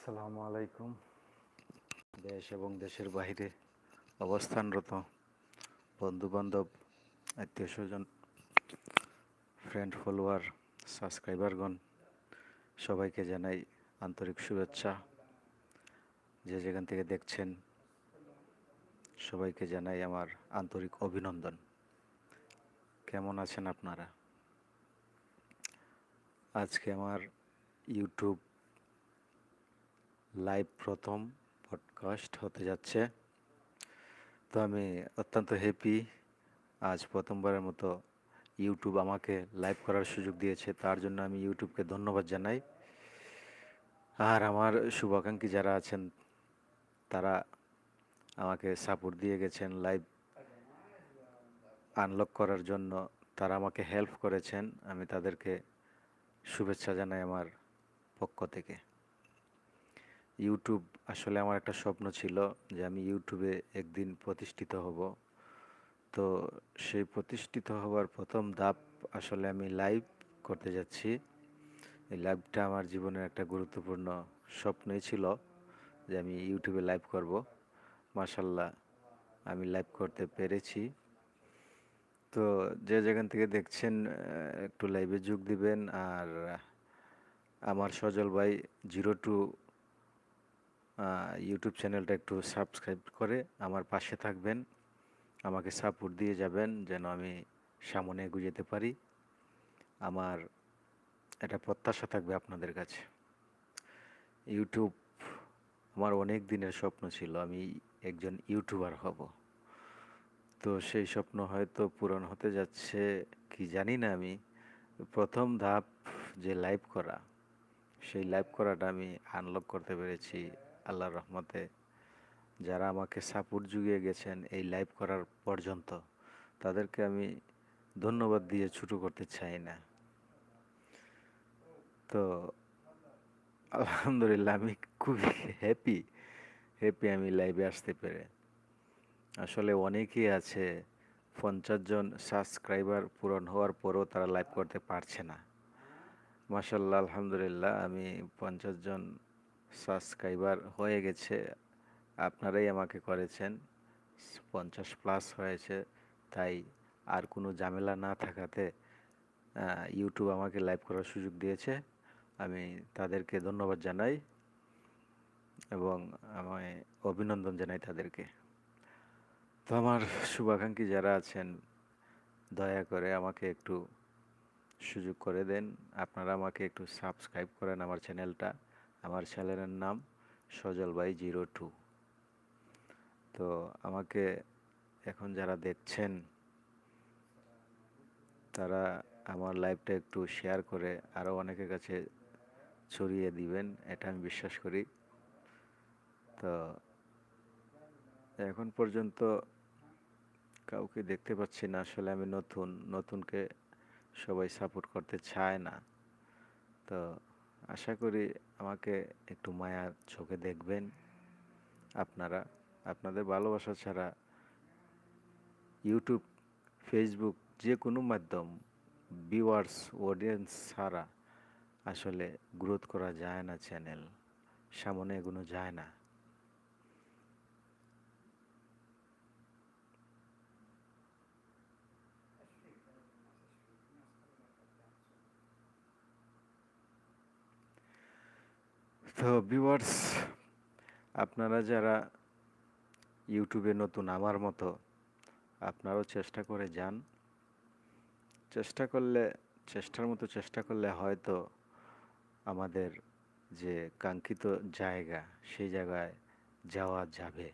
আসসালামু আলাইকুম। দেশ এবং দেশের বাইরে অবস্থানরত বন্ধুবান্ধব আত্মীয় স্বজন ফ্রেন্ড ফলোয়ার সাবস্ক্রাইবারগণ সবাইকে জানাই আন্তরিক শুভেচ্ছা। যে যেখান থেকে দেখছেন, সবাইকে জানাই আমার আন্তরিক অভিনন্দন। কেমন আছেন আপনারা? আজকে আমার ইউটিউব লাইভ প্রথম পডকাস্ট হতে যাচ্ছে। তো আমি অত্যন্ত হ্যাপি আজ প্রথমবারের মতো ইউটিউব আমাকে লাইভ করার সুযোগ দিয়েছে, তার জন্য আমি ইউটিউবকে ধন্যবাদ জানাই। আর আমার শুভাকাঙ্ক্ষী যারা আছেন, তারা আমাকে সাপোর্ট দিয়ে গেছেন লাইভ আনলক করার জন্য, তারা আমাকে হেল্প করেছেন, আমি তাদেরকে শুভেচ্ছা জানাই আমার পক্ষ থেকে। ইউটিউব আসলে আমার একটা স্বপ্ন ছিল যে আমি ইউটিউবে একদিন প্রতিষ্ঠিত হব। তো সেই প্রতিষ্ঠিত হওয়ার প্রথম ধাপ আসলে আমি লাইভ করতে যাচ্ছি। এই লাইভটা আমার জীবনের একটা গুরুত্বপূর্ণ স্বপ্নই ছিল যে আমি ইউটিউবে লাইভ করব। মার্শাল্লাহ আমি লাইভ করতে পেরেছি। তো যে যেখান থেকে দেখছেন একটু লাইভে যোগ দিবেন। আর আমার সজল ভাই জিরো টু ইউটিউব চ্যানেলটা একটু সাবস্ক্রাইব করে আমার পাশে থাকবেন। আমাকে সাপোর্ট দিয়ে যাবেন যেন আমি সামনে এগিয়ে যেতে পারি। আমার এটা প্রত্যাশা থাকবে আপনাদের কাছে। ইউটিউব আমার অনেক দিনের স্বপ্ন ছিল, আমি একজন ইউটিউবার হব। তো সেই স্বপ্ন হয়তো পূরণ হতে যাচ্ছে, কি জানি না আমি। প্রথম ধাপ যে লাইভ করা, সেই লাইভ করাটা আমি আনলক করতে পেরেছি। আল্লাহর রহমতে যারা আমাকে সাপোর্ট জুগিয়ে গেছেন এই লাইভ করার পর্যন্ত, তাদেরকে আমি ধন্যবাদ দিয়ে ছুটো করতে চাই না। তো আলহামদুলিল্লাহ আমি খুবই হ্যাপি হ্যাপি আমি লাইভে আসতে পেরে। আসলে অনেকেই আছে, পঞ্চাশ জন সাবস্ক্রাইবার পূরণ হওয়ার পরেও তারা লাইভ করতে পারছে না। মাসাল্লাহ আলহামদুলিল্লাহ আমি পঞ্চাশ জন সাবস্ক্রাইবার হয়ে গেছে, আপনারাই আমাকে করেছেন। পঞ্চাশ প্লাস হয়েছে, তাই আর কোনো ঝামেলা না থাকাতে ইউটিউব আমাকে লাইভ করার সুযোগ দিয়েছে। আমি তাদেরকে ধন্যবাদ জানাই এবং আমায় অভিনন্দন জানাই তাদেরকে। তো আমার শুভাকাঙ্ক্ষী যারা আছেন, দয়া করে আমাকে একটু সুযোগ করে দেন। আপনারা আমাকে একটু সাবস্ক্রাইব করেন আমার চ্যানেলটা আমার চ্যানেলের নাম সজল বাই জিরো টু। তো আমাকে এখন যারা দেখছেন, তারা আমার লাইভটা একটু শেয়ার করে আরও অনেকের কাছে ছড়িয়ে দিবেন, এটা আমি বিশ্বাস করি। তো এখন পর্যন্ত কাউকে দেখতে পাচ্ছি না, আসলে আমি নতুন, নতুনকে সবাই সাপোর্ট করতে চায় না। তো আশা করি আমাকে একটু মায়ার চোখে দেখবেন আপনারা। আপনাদের ভালোবাসা ছাড়া ইউটিউব, ফেসবুক যে কোনো মাধ্যম ভিউয়ার্স অডিয়েন্স ছাড়া আসলে গ্রোথ করা যায় না চ্যানেল সামনে এগুলো যায় না। তো ভিউয়ার্স আপনারা যারা ইউটিউবে নতুন আমার মতো, আপনারাও চেষ্টা করে যান। চেষ্টা করলে, চেষ্টার মতো চেষ্টা করলে হয়তো আমাদের যে কাঙ্ক্ষিত জায়গা, সেই জায়গায় যাওয়া যাবে।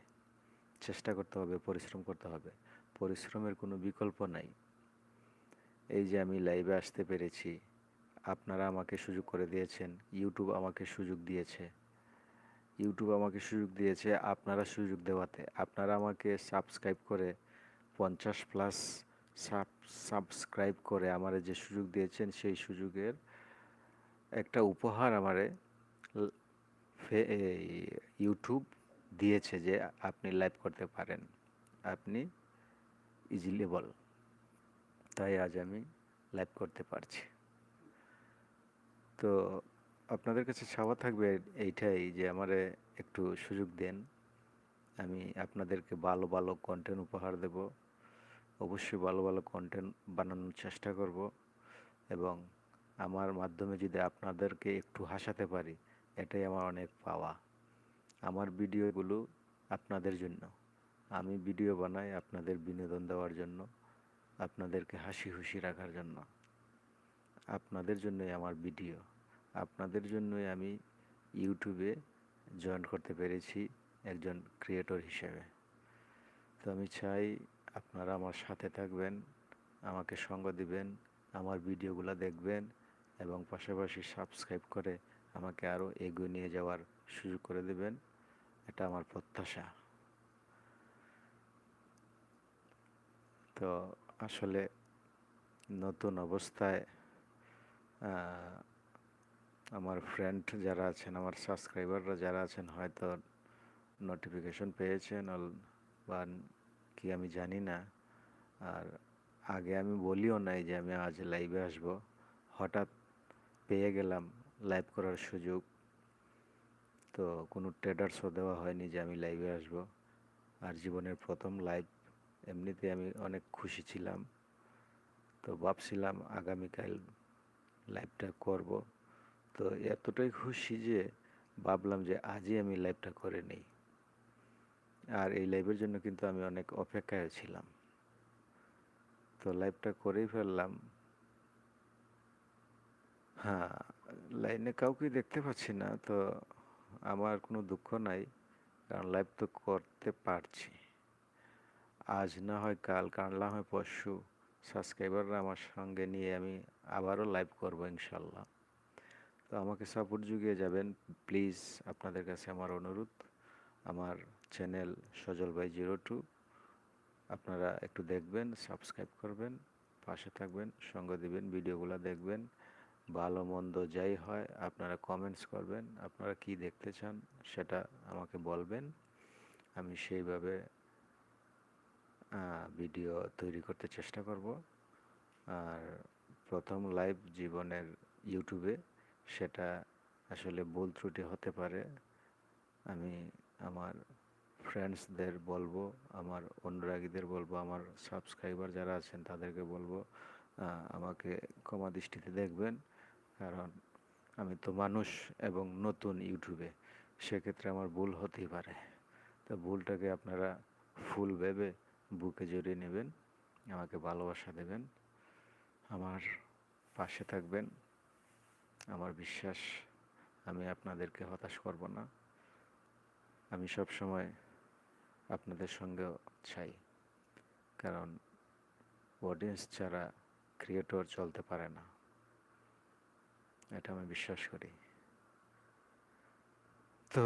চেষ্টা করতে হবে, পরিশ্রম করতে হবে। পরিশ্রমের কোনো বিকল্প নাই। এই যে আমি লাইভে আসতে পেরেছি আপনারা আমাকে সুযোগ করে দিয়েছেন। ইউটিউব আমাকে সুযোগ দিয়েছে। ইউটিউব আমাকে সুযোগ দিয়েছে আপনারা সুযোগ দেওয়াতে। আপনারা আমাকে সাবস্ক্রাইব করে, পঞ্চাশ প্লাস সাব সাবস্ক্রাইব করে আমারে যে সুযোগ দিয়েছেন সেই সুযোগের একটা উপহার আমারে ইউটিউব দিয়েছে যে আপনি লাইভ করতে পারেন। আপনি ইজিলি বল। তাই আজ আমি লাইভ করতে পারছি। তো আপনাদের কাছে চাওয়া থাকবে এইটাই যে আমারে একটু সুযোগ দেন। আমি আপনাদেরকে ভালো ভালো কন্টেন্ট উপহার দেব। অবশ্যই ভালো ভালো কন্টেন্ট বানানোর চেষ্টা করব এবং আমার মাধ্যমে যদি আপনাদেরকে একটু হাসাতে পারি, এটাই আমার অনেক পাওয়া। আমার ভিডিওগুলো আপনাদের জন্য। আমি ভিডিও বানাই আপনাদের বিনোদন দেওয়ার জন্য, আপনাদেরকে হাসি খুশি রাখার জন্য। আপনাদের জন্যই আমার ভিডিও। আপনাদের জন্যই আমি ইউটিউবে জয়েন করতে পেরেছি একজন ক্রিয়েটর হিসেবে। তো আমি চাই আপনারা আমার সাথে থাকবেন, আমাকে সঙ্গ দিবেন, আমার ভিডিওগুলো দেখবেন এবং পাশাপাশি সাবস্ক্রাইব করে আমাকে আরও এগিয়ে নিয়ে যাওয়ার সুযোগ করে দেবেন। এটা আমার প্রত্যাশা। তো আসলে নতুন অবস্থায় আমার ফ্রেন্ড যারা আছেন, আমার সাবস্ক্রাইবাররা যারা আছেন, হয়তো নোটিফিকেশন পেয়েছেন বা কি আমি জানি না। আর আগে আমি বলিও নাই যে আমি আজ লাইভে আসব। হঠাৎ পেয়ে গেলাম লাইভ করার সুযোগ। তো কোনো ট্রেডার্সও দেওয়া হয়নি যে আমি লাইভে আসব। আর জীবনের প্রথম লাইভ এমনিতে আমি অনেক খুশি ছিলাম। তো ভাবছিলাম আগামীকাল লাইভটা করব। তো এতটাই খুশি যে ভাবলাম যে আজই আমি লাইভটা করে নিই। আর এই লাইভের জন্য কিন্তু আমি অনেক অপেক্ষায় ছিলাম। তো লাইভটা করেই ফেললাম। হ্যাঁ লাইনে কাউকে দেখতে পাচ্ছি না, তো আমার কোনো দুঃখ নাই, কারণ লাইভ তো করতে পারছি। আজ না হয় কাল কাল না হয় পরশু। সাবস্ক্রাইবাররা আমার সঙ্গে নিয়ে আমি আবারও লাইভ করব ইনশাল্লাহ। তো আমাকে সাপোর্ট জুগিয়ে যাবেন। প্লিজ আপনাদের কাছে আমার অনুরোধ। আমার চ্যানেল সজল ভাই জিরো টু আপনারা একটু দেখবেন সাবস্ক্রাইব করবেন, পাশে থাকবেন, সঙ্গ দিবেন, ভিডিওগুলো দেখবেন। ভালো, মন্দ যাই হয়, আপনারা কমেন্টস করবেন, আপনারা কি দেখতে চান সেটা আমাকে বলবেন। আমি সেইভাবে ভিডিও তৈরি করতে চেষ্টা করব। আর প্রথম লাইভ জীবনের ইউটিউবে সেটা আসলে ভুল ত্রুটি হতে পারে। আমি আমার ফ্রেন্ডসদের বলব, আমার অনুরাগীদের বলব, আমার সাবস্ক্রাইবার যারা আছেন তাদেরকে বলব আমাকে ক্ষমা দৃষ্টিতে দেখবেন। কারণ আমি তো মানুষ এবং নতুন ইউটিউবে সেক্ষেত্রে আমার ভুল হতেই পারে। তো ভুলটাকে আপনারা ফুল ভেবে বুকে জড়িয়ে নেবেন, আমাকে ভালোবাসা দেবেন, আমার পাশে থাকবেন। আমার বিশ্বাস, আমি আপনাদেরকে হতাশ করব না। আমি সব সময় আপনাদের সঙ্গেও চাই, কারণ অডিয়েন্স ছাড়া ক্রিয়েটর চলতে পারে না। এটা আমি বিশ্বাস করি। তো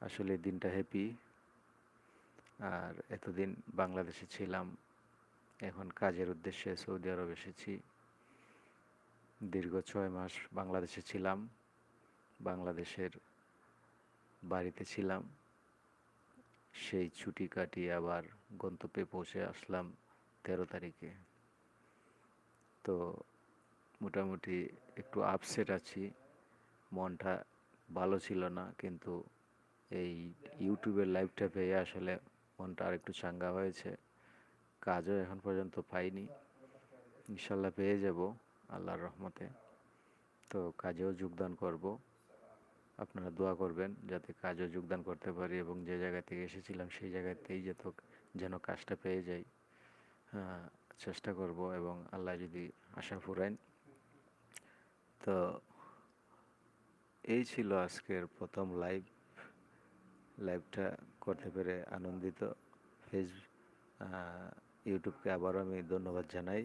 আসলে দিনটা হ্যাপি আর এতদিন বাংলাদেশে ছিলাম, এখন কাজের উদ্দেশ্যে সৌদি আরব এসেছি। দীর্ঘ ছয় মাস বাংলাদেশে ছিলাম, বাংলাদেশের বাড়িতে ছিলাম। সেই ছুটি কাটিয়ে আবার গন্তব্যে পৌঁছে আসলাম তেরো তারিখে। তো মোটামুটি একটু আপসেট আছি, মনটা ভালো ছিল না, কিন্তু এই ইউটিউবের লাইভটা পেয়ে আসলে মনটা আর একটু চাঙ্গা হয়েছে। কাজও এখন পর্যন্ত পাইনি। ইনশাল্লাহ পেয়ে যাব আল্লাহর রহমতে। তো কাজেও যোগদান করব। আপনারা দোয়া করবেন যাতে কাজেও যোগদান করতে পারি এবং যে জায়গা থেকে এসেছিলাম সেই জায়গাতেই যেত যেন কাজটা পেয়ে যাই। হ্যাঁ, চেষ্টা করব এবং আল্লাহ যদি আশা ফুরাইন। তো এই ছিল আজকের প্রথম লাইভ লাইভটা করতে পেরে আনন্দিত। ফেস ইউটিউবকে আবারও আমি ধন্যবাদ জানাই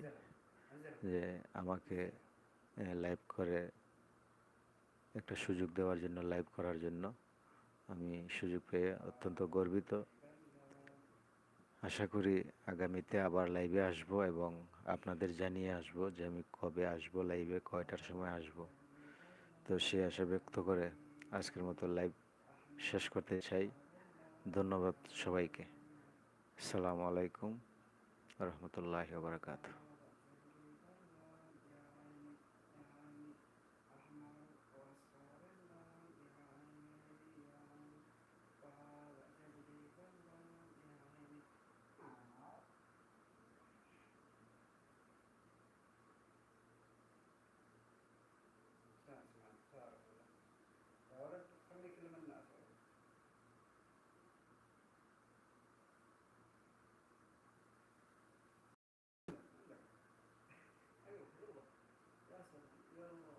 যে আমাকে লাইভ করে একটা সুযোগ দেওয়ার জন্য লাইভ করার জন্য। আমি সুযোগ পেয়ে অত্যন্ত গর্বিত। আশা করি আগামীতে আবার লাইভে আসব এবং আপনাদের জানিয়ে আসব যে আমি কবে আসব লাইভে কয়টার সময় আসব। তো সে আশা ব্যক্ত করে আজকের মতো লাইভ শেষ করতে চাই। ধন্যবাদ সবাইকে। সালামু আলাইকুম রহমতুল্লাহ বারকাতুহ। Bueno.